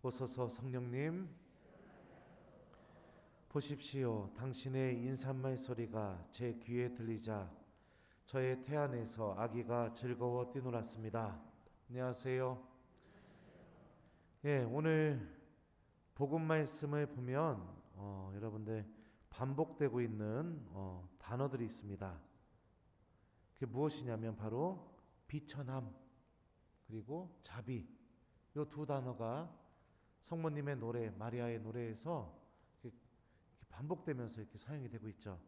오소서 성령님 보십시오. 당신의 인사말 소리가 제 귀에 들리자 저의 태안에서 아기가 즐거워 뛰놀았습니다. 안녕하세요. 예, 오늘 복음 말씀을 보면 어, 여러분들 반복되고 있는 어, 단어들이 있습니다. 그게 무엇이냐면 바로 비천함 그리고 자비 이 두 단어가 성모님의 노래 마리아의 노래에서 이렇게 반복되면서 이렇게 사용이 되고 있죠.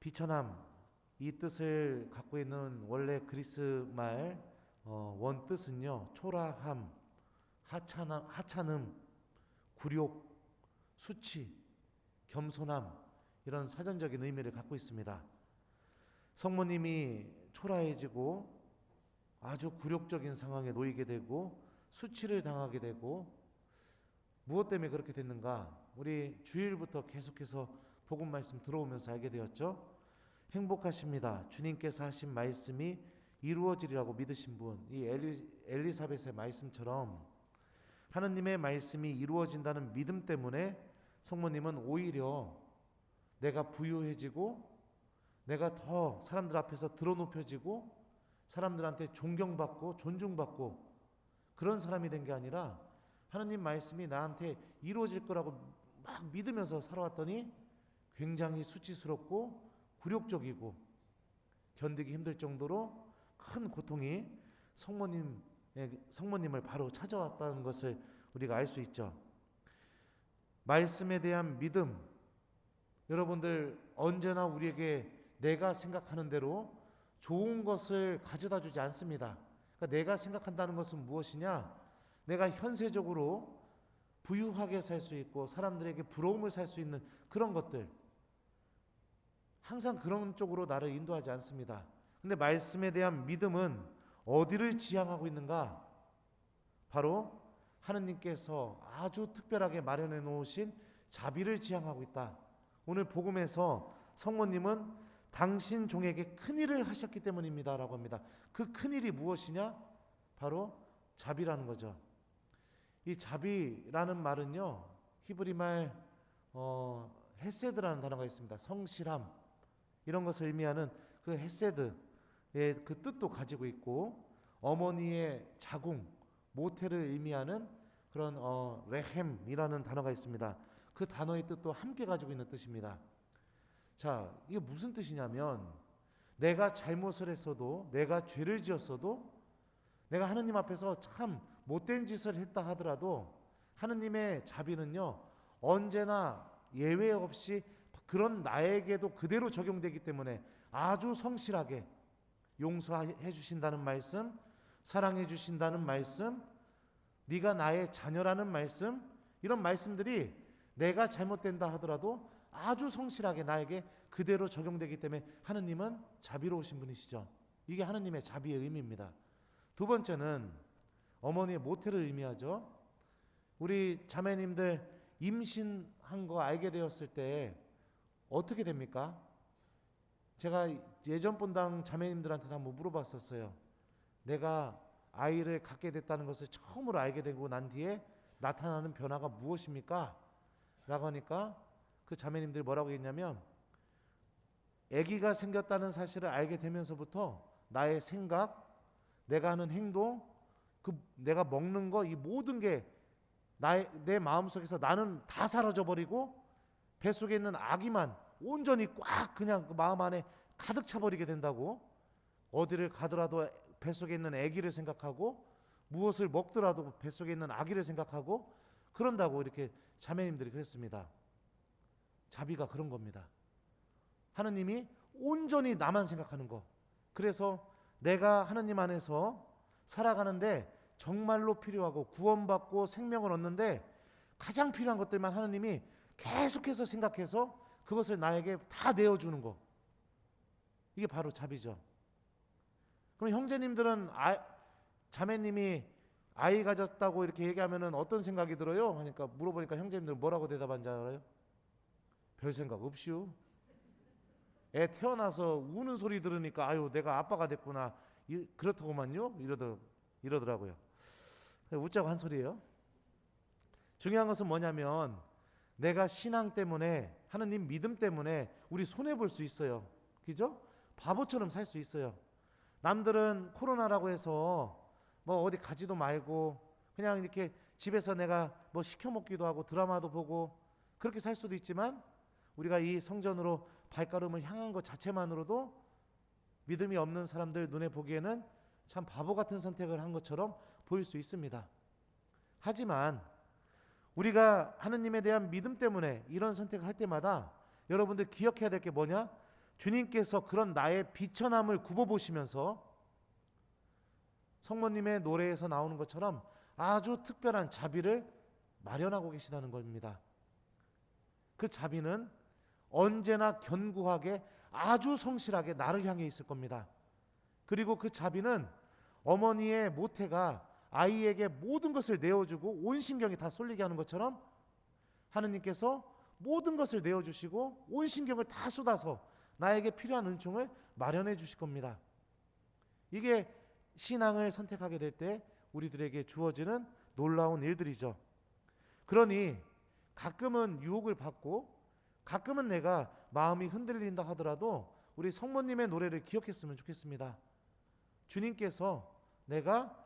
비천함 이 뜻을 갖고 있는 원래 그리스 말 어, 원 뜻은요 초라함, 하찮음, 하찮음, 굴욕, 수치, 겸손함 이런 사전적인 의미를 갖고 있습니다. 성모님이 초라해지고 아주 굴욕적인 상황에 놓이게 되고 수치를 당하게 되고 무엇 때문에 그렇게 됐는가? 우리 주일부터 계속해서 복음 말씀 들어오면서 알게 되었죠. 행복하십니다. 주님께서 하신 말씀이 이루어지리라고 믿으신 분, 이 엘리, 엘리사벳의 말씀처럼 하느님의 말씀이 이루어진다는 믿음 때문에 성모님은 오히려 내가 부유해지고 내가 더 사람들 앞에서 드러높여지고 사람들한테 존경받고 존중받고 그런 사람이 된 게 아니라 하느님 말씀이 나한테 이루어질 거라고 막 믿으면서 살아왔더니 굉장히 수치스럽고 굴욕적이고 견디기 힘들 정도로 큰 고통이 성모님 성모님을 바로 찾아왔다는 것을 우리가 알 수 있죠. 말씀에 대한 믿음 여러분들 언제나 우리에게 내가 생각하는 대로 좋은 것을 가져다 주지 않습니다. 그러니까 내가 생각한다는 것은 무엇이냐? 내가 현세적으로 부유하게 살 수 있고 사람들에게 부러움을 살 수 있는 그런 것들. 항상 그런 쪽으로 나를 인도하지 않습니다. 근데 말씀에 대한 믿음은 어디를 지향하고 있는가? 바로 하느님께서 아주 특별하게 마련해 놓으신 자비를 지향하고 있다. 오늘 복음에서 성모님은 당신 종에게 큰 일을 하셨기 때문입니다라고 합니다. 그 큰 일이 무엇이냐? 바로 자비라는 거죠. 이 자비라는 말은요 히브리 말 어, 헤세드라는 단어가 있습니다. 성실함 이런 것을 의미하는 그 헤세드의 그 뜻도 가지고 있고 어머니의 자궁 모태를 의미하는 그런 어, 레헴이라는 단어가 있습니다. 그 단어의 뜻도 함께 가지고 있는 뜻입니다. 자, 이게 무슨 뜻이냐면 내가 잘못을 했어도 내가 죄를 지었어도 내가 하느님 앞에서 참 못된 짓을 했다 하더라도 하느님의 자비는요 언제나 예외 없이 그런 나에게도 그대로 적용되기 때문에 아주 성실하게 용서해 주신다는 말씀, 사랑해 주신다는 말씀, 네가 나의 자녀라는 말씀 이런 말씀들이 내가 잘못된다 하더라도 아주 성실하게 나에게 그대로 적용되기 때문에 하느님은 자비로우신 분이시죠. 이게 하느님의 자비의 의미입니다. 두 번째는 어머니의 모태를 의미하죠. 우리 자매님들 임신한 거 알게 되었을 때 어떻게 됩니까? 제가 예전 본당 자매님들한테 한번 물어봤었어요. 내가 아이를 갖게 됐다는 것을 처음으로 알게 되고 난 뒤에 나타나는 변화가 무엇입니까? 라고 하니까 그 자매님들이 뭐라고 했냐면 아기가 생겼다는 사실을 알게 되면서부터 나의 생각, 내가 하는 행동, 그 내가 먹는 거 이 모든 게 나의 내 마음속에서 나는 다 사라져 버리고 뱃속에 있는 아기만 온전히 꽉 그냥 그 마음 안에 가득 차 버리게 된다고 어디를 가더라도 뱃속에 있는 아기를 생각하고 무엇을 먹더라도 뱃속에 있는 아기를 생각하고 그런다고 이렇게 자매님들이 그랬습니다. 자비가 그런 겁니다. 하느님이 온전히 나만 생각하는 거. 그래서 내가 하느님 안에서 살아가는데 정말로 필요하고 구원받고 생명을 얻는데 가장 필요한 것들만 하느님이 계속해서 생각해서 그것을 나에게 다 내어주는 거. 이게 바로 자비죠. 그럼 형제님들은 아, 자매님이 아이 가졌다고 이렇게 얘기하면은 어떤 생각이 들어요? 하니까 물어보니까 형제님들 뭐라고 대답한지 알아요? 별 생각 없이요. 애 태어나서 우는 소리 들으니까 아유 내가 아빠가 됐구나 이, 그렇다고만요 이러더 이러더라고요. 웃자고 한 소리예요. 중요한 것은 뭐냐면 내가 신앙 때문에 하느님 믿음 때문에 우리 손해 볼 수 있어요. 그죠? 바보처럼 살 수 있어요. 남들은 코로나라고 해서 뭐 어디 가지도 말고 그냥 이렇게 집에서 내가 뭐 시켜 먹기도 하고 드라마도 보고 그렇게 살 수도 있지만 우리가 이 성전으로 발걸음을 향한 것 자체만으로도 믿음이 없는 사람들 눈에 보기에는 참 바보 같은 선택을 한 것처럼 보일 수 있습니다. 하지만 우리가 하느님에 대한 믿음 때문에 이런 선택을 할 때마다 여러분들 기억해야 될 게 뭐냐? 주님께서 그런 나의 비천함을 굽어 보시면서 성모님의 노래에서 나오는 것처럼 아주 특별한 자비를 마련하고 계시다는 겁니다. 그 자비는 언제나 견고하게 아주 성실하게 나를 향해 있을 겁니다. 그리고 그 자비는 어머니의 모태가 아이에게 모든 것을 내어주고 온 신경이 다 쏠리게 하는 것처럼 하느님께서 모든 것을 내어주시고 온 신경을 다 쏟아서 나에게 필요한 은총을 마련해 주실 겁니다. 이게 신앙을 선택하게 될 때 우리들에게 주어지는 놀라운 일들이죠. 그러니 가끔은 유혹을 받고 가끔은 내가 마음이 흔들린다 하더라도 우리 성모님의 노래를 기억했으면 좋겠습니다. 주님께서 내가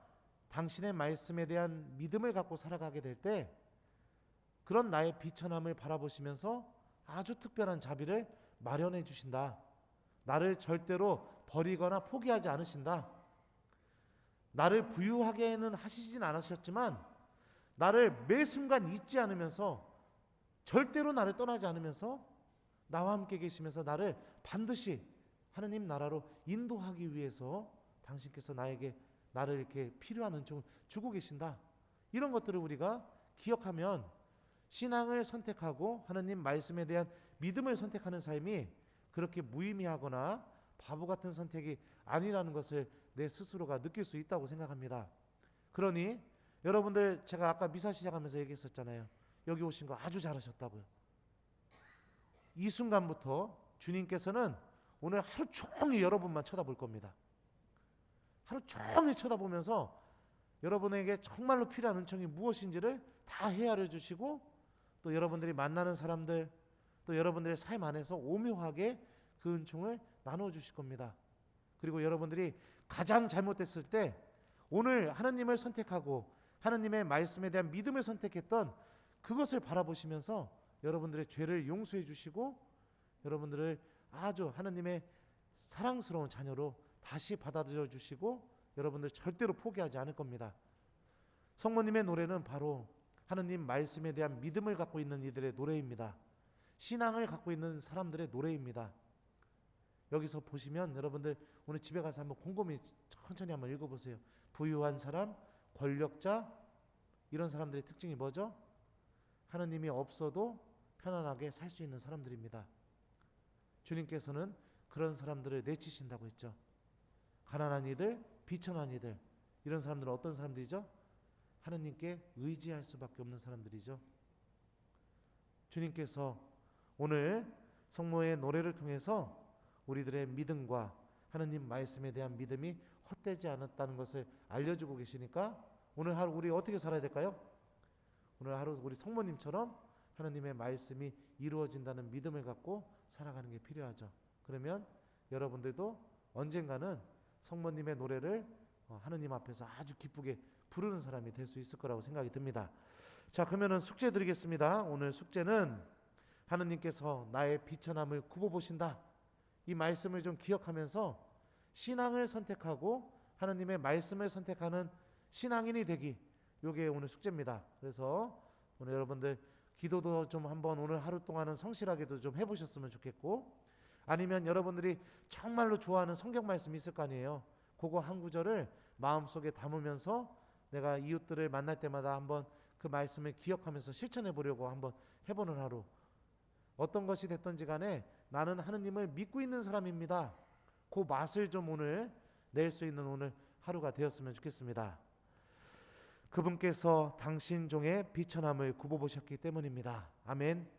당신의 말씀에 대한 믿음을 갖고 살아가게 될 때 그런 나의 비천함을 바라보시면서 아주 특별한 자비를 마련해 주신다. 나를 절대로 버리거나 포기하지 않으신다. 나를 부유하게는 하시진 않으셨지만 나를 매 순간 잊지 않으면서 절대로 나를 떠나지 않으면서 나와 함께 계시면서 나를 반드시 하느님 나라로 인도하기 위해서 당신께서 나에게 나를 이렇게 필요한 은총을 주고 계신다. 이런 것들을 우리가 기억하면 신앙을 선택하고 하느님 말씀에 대한 믿음을 선택하는 삶이 그렇게 무의미하거나 바보 같은 선택이 아니라는 것을 내 스스로가 느낄 수 있다고 생각합니다. 그러니 여러분들 제가 아까 미사 시작하면서 얘기했었잖아요. 여기 오신 거 아주 잘하셨다고요. 이 순간부터 주님께서는 오늘 하루 종일 여러분만 쳐다볼 겁니다. 하루 종일 쳐다보면서 여러분에게 정말로 필요한 은총이 무엇인지를 다 헤아려 주시고 또 여러분들이 만나는 사람들 또 여러분들의 삶 안에서 오묘하게 그 은총을 나눠 주실 겁니다. 그리고 여러분들이 가장 잘못됐을 때 오늘 하나님을 선택하고 하나님의 말씀에 대한 믿음을 선택했던 그것을 바라보시면서 여러분들의 죄를 용서해 주시고 여러분들을 아주 하나님의 사랑스러운 자녀로 다시 받아들여 주시고 여러분들 절대로 포기하지 않을 겁니다. 성모님의 노래는 바로 하나님 말씀에 대한 믿음을 갖고 있는 이들의 노래입니다. 신앙을 갖고 있는 사람들의 노래입니다. 여기서 보시면 여러분들 오늘 집에 가서 한번 곰곰이 천천히 한번 읽어보세요. 부유한 사람, 권력자 이런 사람들의 특징이 뭐죠? 하나님이 없어도 편안하게 살 수 있는 사람들입니다. 주님께서는 그런 사람들을 내치신다고 했죠. 가난한 이들, 비천한 이들 이런 사람들은 어떤 사람들이죠? 하나님께 의지할 수밖에 없는 사람들이죠. 주님께서 오늘 성모의 노래를 통해서 우리들의 믿음과 하나님 말씀에 대한 믿음이 헛되지 않았다는 것을 알려주고 계시니까 오늘 하루 우리 어떻게 살아야 될까요? 오늘 하루 우리 성모님처럼 하나님의 말씀이 이루어진다는 믿음을 갖고 살아가는 게 필요하죠. 그러면 여러분들도 언젠가는 성모님의 노래를 어, 하느님 앞에서 아주 기쁘게 부르는 사람이 될 수 있을 거라고 생각이 듭니다. 자, 그러면은 숙제 드리겠습니다. 오늘 숙제는 하느님께서 나의 비천함을 굽어 보신다. 이 말씀을 좀 기억하면서 신앙을 선택하고 하나님의 말씀을 선택하는 신앙인이 되기. 요게 오늘 숙제입니다. 그래서 오늘 여러분들 기도도 좀 한번 오늘 하루 동안은 성실하게도 좀 해보셨으면 좋겠고 아니면 여러분들이 정말로 좋아하는 성경 말씀 있을 거 아니에요. 그거 한 구절을 마음속에 담으면서 내가 이웃들을 만날 때마다 한번 그 말씀을 기억하면서 실천해 보려고 한번 해보는 하루. 어떤 것이 됐던지 간에 나는 하느님을 믿고 있는 사람입니다. 그 맛을 좀 오늘 낼 수 있는 오늘 하루가 되었으면 좋겠습니다. 그분께서 당신 종의 비천함을 굽어보셨기 때문입니다. 아멘.